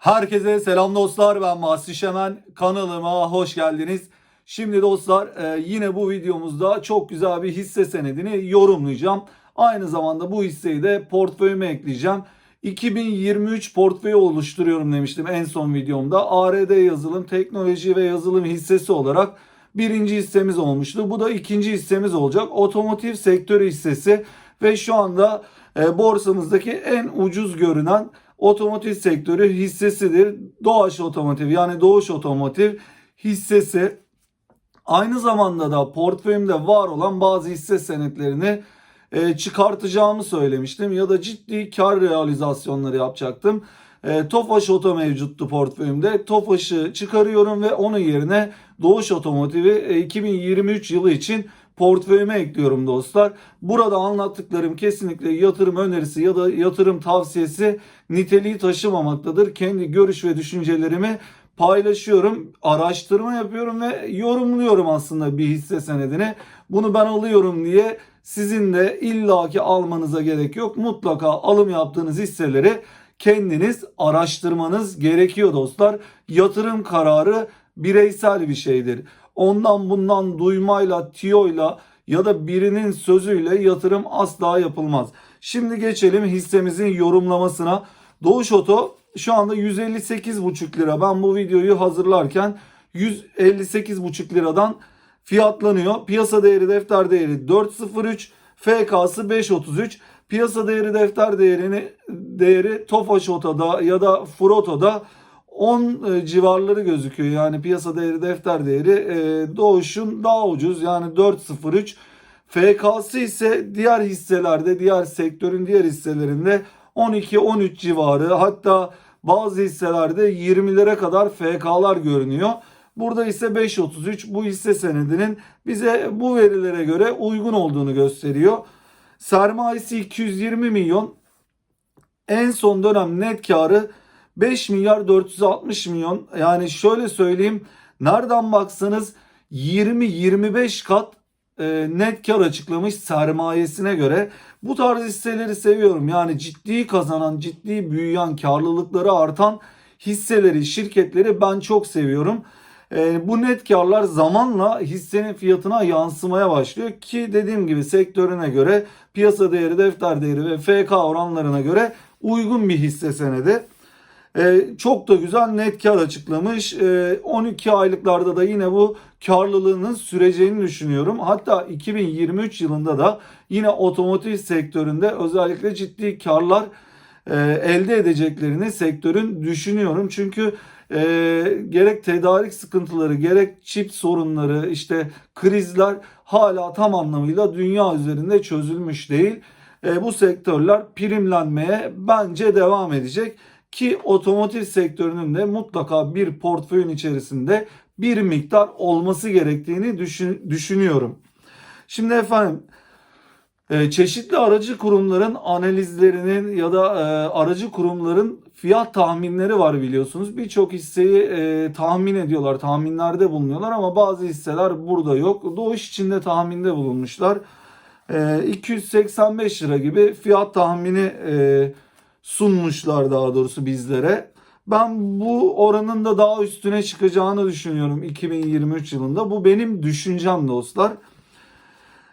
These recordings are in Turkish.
Herkese selam dostlar ben Mahsi Şemen kanalıma hoş geldiniz. Şimdi dostlar e, yine bu videomuzda çok güzel bir hisse senedini yorumlayacağım. Aynı zamanda bu hisseyi de portföyüme ekleyeceğim. 2023 portföyü oluşturuyorum demiştim en son videomda. ARD yazılım, teknoloji ve yazılım hissesi olarak birinci hissemiz olmuştu. Bu da ikinci hissemiz olacak. Otomotiv sektörü hissesi ve şu anda e, borsamızdaki en ucuz görünen otomotiv sektörü hissesidir. Doğaç Otomotiv yani Doğuş Otomotiv hissesi. Aynı zamanda da portföyümde var olan bazı hisse senetlerini e, çıkartacağımı söylemiştim ya da ciddi kar realizasyonları yapacaktım. E, Tofaş Oto mevcuttu portföyümde. Tofaş'ı çıkarıyorum ve onun yerine Doğuş Otomotiv'i e, 2023 yılı için portföyüme ekliyorum dostlar. Burada anlattıklarım kesinlikle yatırım önerisi ya da yatırım tavsiyesi niteliği taşımamaktadır. Kendi görüş ve düşüncelerimi paylaşıyorum, araştırma yapıyorum ve yorumluyorum aslında bir hisse senedini. Bunu ben alıyorum diye sizin de illaki almanıza gerek yok. Mutlaka alım yaptığınız hisseleri kendiniz araştırmanız gerekiyor dostlar. Yatırım kararı bireysel bir şeydir. Ondan bundan duymayla, tiyoyla ya da birinin sözüyle yatırım asla yapılmaz. Şimdi geçelim hissemizin yorumlamasına. Doğuş Oto şu anda 158,5 lira. Ben bu videoyu hazırlarken 158,5 liradan fiyatlanıyor. Piyasa değeri defter değeri 4.03, FK'sı 5.33. Piyasa değeri defter değerini değeri Tofaş Oto'da ya da Furoto'da 10 civarları gözüküyor. Yani piyasa değeri defter değeri e, Doğuş'un daha ucuz yani 4.03. FK'sı ise diğer hisselerde, diğer sektörün diğer hisselerinde 12-13 civarı hatta bazı hisselerde 20'lere kadar FK'lar görünüyor. Burada ise 5.33 bu hisse senedinin bize bu verilere göre uygun olduğunu gösteriyor. Sermayesi 220 milyon. En son dönem net karı 5 milyar 460 milyon. Yani şöyle söyleyeyim nereden baksanız 20-25 kat e, net kar açıklamış sermayesine göre. Bu tarz hisseleri seviyorum. Yani ciddi kazanan, ciddi büyüyen, karlılıkları artan hisseleri, şirketleri ben çok seviyorum. E, bu net karlar zamanla hissenin fiyatına yansımaya başlıyor ki dediğim gibi sektörüne göre piyasa değeri, defter değeri ve FK oranlarına göre uygun bir hisse senedi. Ee, çok da güzel net kar açıklamış. Ee, 12 aylıklarda da yine bu karlılığının süreceğini düşünüyorum. Hatta 2023 yılında da yine otomotiv sektöründe özellikle ciddi karlar e, elde edeceklerini sektörün düşünüyorum. Çünkü e, gerek tedarik sıkıntıları gerek çip sorunları işte krizler hala tam anlamıyla dünya üzerinde çözülmüş değil. E, bu sektörler primlenmeye bence devam edecek ki otomotiv sektörünün de mutlaka bir portföyün içerisinde bir miktar olması gerektiğini düşün, düşünüyorum. Şimdi efendim e, çeşitli aracı kurumların analizlerinin ya da e, aracı kurumların fiyat tahminleri var biliyorsunuz. Birçok hisseyi e, tahmin ediyorlar, tahminlerde bulunuyorlar ama bazı hisseler burada yok. Doğuş içinde tahminde bulunmuşlar. 285 lira gibi fiyat tahmini sunmuşlar daha doğrusu bizlere. Ben bu oranın da daha üstüne çıkacağını düşünüyorum 2023 yılında. Bu benim düşüncem dostlar.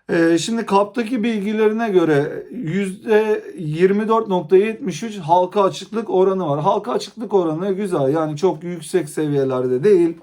Ee, şimdi kaptaki bilgilerine göre %24.73 halka açıklık oranı var. Halka açıklık oranı güzel yani çok yüksek seviyelerde değil.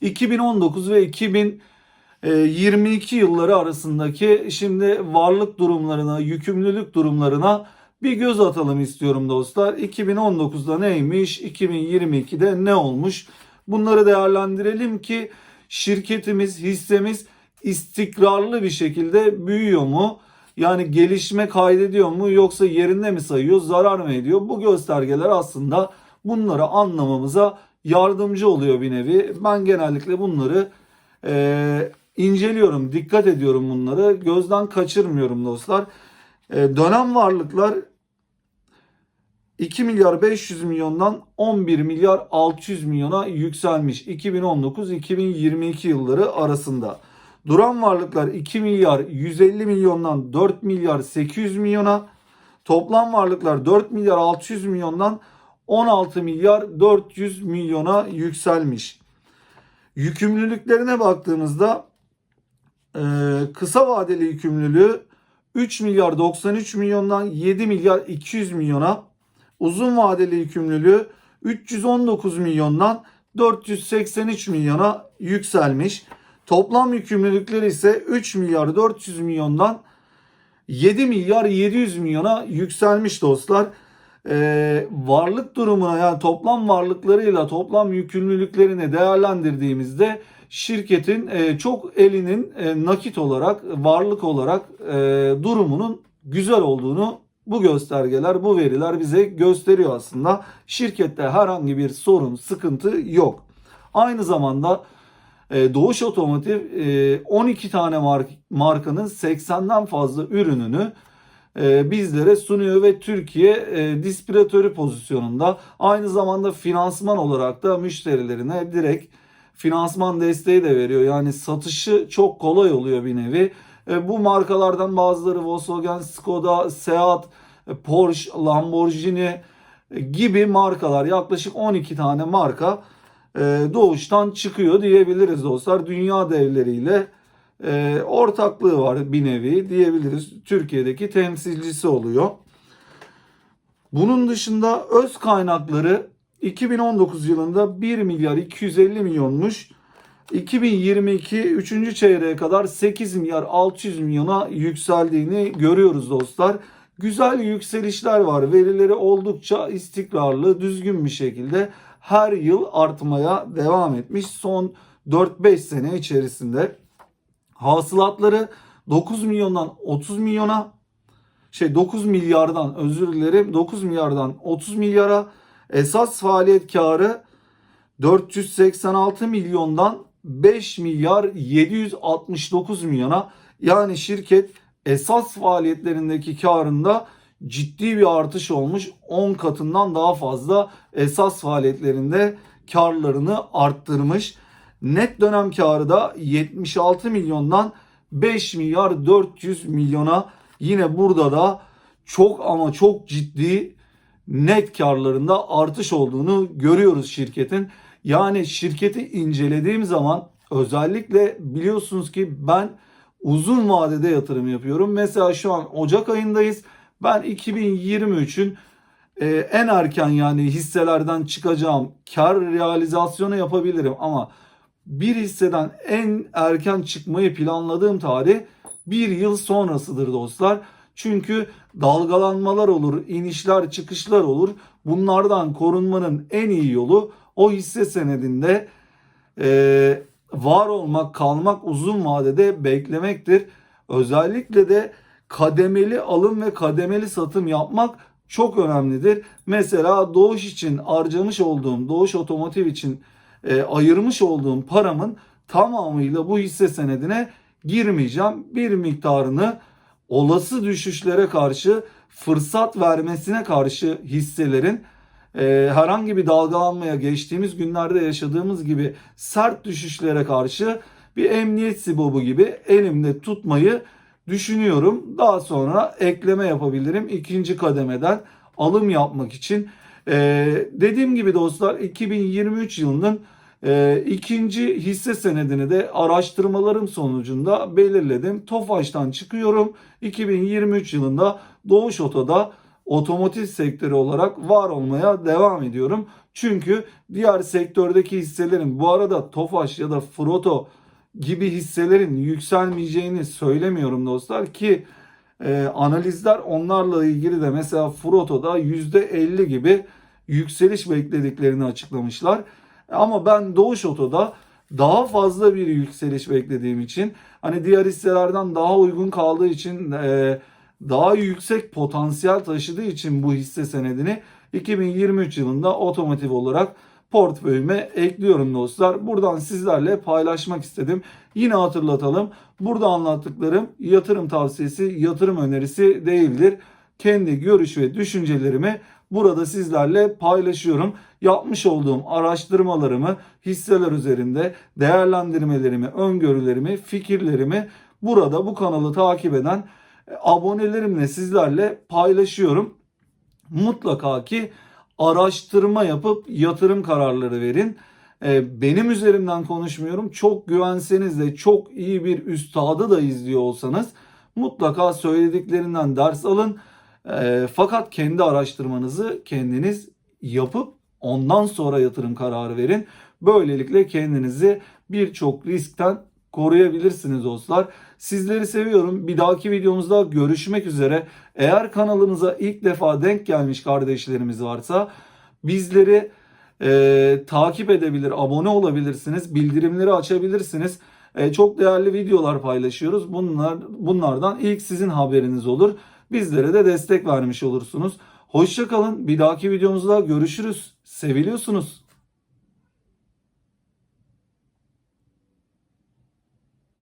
2019 ve 2022 yılları arasındaki şimdi varlık durumlarına, yükümlülük durumlarına bir göz atalım istiyorum dostlar. 2019'da neymiş? 2022'de ne olmuş? Bunları değerlendirelim ki şirketimiz, hissemiz istikrarlı bir şekilde büyüyor mu? Yani gelişme kaydediyor mu yoksa yerinde mi sayıyor, zarar mı ediyor? Bu göstergeler aslında bunları anlamamıza yardımcı oluyor bir nevi. Ben genellikle bunları e, inceliyorum, dikkat ediyorum bunları. Gözden kaçırmıyorum dostlar. E, dönem varlıklar 2 milyar 500 milyondan 11 milyar 600 milyona yükselmiş 2019-2022 yılları arasında. Duran varlıklar 2 milyar 150 milyondan 4 milyar 800 milyona, toplam varlıklar 4 milyar 600 milyondan 16 milyar 400 milyona yükselmiş. Yükümlülüklerine baktığımızda e, kısa vadeli yükümlülüğü 3 milyar 93 milyondan 7 milyar 200 milyona, uzun vadeli yükümlülüğü 319 milyondan 483 milyona yükselmiş. Toplam yükümlülükleri ise 3 milyar 400 milyondan 7 milyar 700 milyona yükselmiş dostlar. Ee, varlık durumuna yani toplam varlıklarıyla toplam yükümlülüklerini değerlendirdiğimizde şirketin e, çok elinin e, nakit olarak varlık olarak e, durumunun güzel olduğunu bu göstergeler bu veriler bize gösteriyor aslında. Şirkette herhangi bir sorun sıkıntı yok. Aynı zamanda e, Doğuş Otomotiv e, 12 tane mark, markanın 80'den fazla ürününü bizlere sunuyor ve Türkiye e, distribütörü pozisyonunda aynı zamanda finansman olarak da müşterilerine direkt finansman desteği de veriyor. Yani satışı çok kolay oluyor bir nevi. E, bu markalardan bazıları Volkswagen, Skoda, Seat, e, Porsche, Lamborghini e, gibi markalar yaklaşık 12 tane marka doğuştan çıkıyor diyebiliriz dostlar. Dünya devleriyle ortaklığı var bir nevi diyebiliriz. Türkiye'deki temsilcisi oluyor. Bunun dışında öz kaynakları 2019 yılında 1 milyar 250 milyonmuş. 2022 3. çeyreğe kadar 8 milyar 600 milyona yükseldiğini görüyoruz dostlar. Güzel yükselişler var. Verileri oldukça istikrarlı, düzgün bir şekilde her yıl artmaya devam etmiş son 4-5 sene içerisinde. Hasılatları 9 milyondan 30 milyona şey 9 milyardan özür dilerim 9 milyardan 30 milyara esas faaliyet karı 486 milyondan 5 milyar 769 milyona yani şirket esas faaliyetlerindeki karında ciddi bir artış olmuş. 10 katından daha fazla esas faaliyetlerinde karlarını arttırmış. Net dönem karı da 76 milyondan 5 milyar 400 milyona yine burada da çok ama çok ciddi net karlarında artış olduğunu görüyoruz şirketin. Yani şirketi incelediğim zaman özellikle biliyorsunuz ki ben uzun vadede yatırım yapıyorum. Mesela şu an Ocak ayındayız. Ben 2023'ün e, en erken yani hisselerden çıkacağım kar realizasyonu yapabilirim ama bir hisseden en erken çıkmayı planladığım tarih bir yıl sonrasıdır dostlar. Çünkü dalgalanmalar olur, inişler, çıkışlar olur. Bunlardan korunmanın en iyi yolu o hisse senedinde e, var olmak, kalmak uzun vadede beklemektir. Özellikle de kademeli alım ve kademeli satım yapmak çok önemlidir. Mesela Doğuş için harcamış olduğum, Doğuş Otomotiv için e, ayırmış olduğum paramın tamamıyla bu hisse senedine girmeyeceğim. Bir miktarını olası düşüşlere karşı fırsat vermesine karşı hisselerin e, herhangi bir dalgalanmaya geçtiğimiz günlerde yaşadığımız gibi sert düşüşlere karşı bir emniyet sibobu gibi elimde tutmayı düşünüyorum. Daha sonra ekleme yapabilirim ikinci kademeden alım yapmak için. Ee, dediğim gibi dostlar 2023 yılının e, ikinci hisse senedini de araştırmalarım sonucunda belirledim. Tofaş'tan çıkıyorum. 2023 yılında Doğuş Oto'da otomotiv sektörü olarak var olmaya devam ediyorum. Çünkü diğer sektördeki hisselerin bu arada Tofaş ya da Froto gibi hisselerin yükselmeyeceğini söylemiyorum dostlar ki e, analizler onlarla ilgili de mesela Froto'da %50 gibi yükseliş beklediklerini açıklamışlar. Ama ben Doğuş Oto'da daha fazla bir yükseliş beklediğim için hani diğer hisselerden daha uygun kaldığı için e, daha yüksek potansiyel taşıdığı için bu hisse senedini 2023 yılında otomotiv olarak portföyüme ekliyorum dostlar. Buradan sizlerle paylaşmak istedim. Yine hatırlatalım. Burada anlattıklarım yatırım tavsiyesi, yatırım önerisi değildir. Kendi görüş ve düşüncelerimi burada sizlerle paylaşıyorum. Yapmış olduğum araştırmalarımı, hisseler üzerinde değerlendirmelerimi, öngörülerimi, fikirlerimi burada bu kanalı takip eden abonelerimle sizlerle paylaşıyorum. Mutlaka ki araştırma yapıp yatırım kararları verin. Ee, benim üzerimden konuşmuyorum. Çok güvenseniz de çok iyi bir üstadı da izliyor olsanız mutlaka söylediklerinden ders alın. Ee, fakat kendi araştırmanızı kendiniz yapıp ondan sonra yatırım kararı verin. Böylelikle kendinizi birçok riskten koruyabilirsiniz dostlar. Sizleri seviyorum. Bir dahaki videomuzda görüşmek üzere. Eğer kanalımıza ilk defa denk gelmiş kardeşlerimiz varsa bizleri e, takip edebilir, abone olabilirsiniz, bildirimleri açabilirsiniz. E, çok değerli videolar paylaşıyoruz. Bunlar bunlardan ilk sizin haberiniz olur. Bizlere de destek vermiş olursunuz. Hoşça kalın. Bir dahaki videomuzda görüşürüz. Seviliyorsunuz.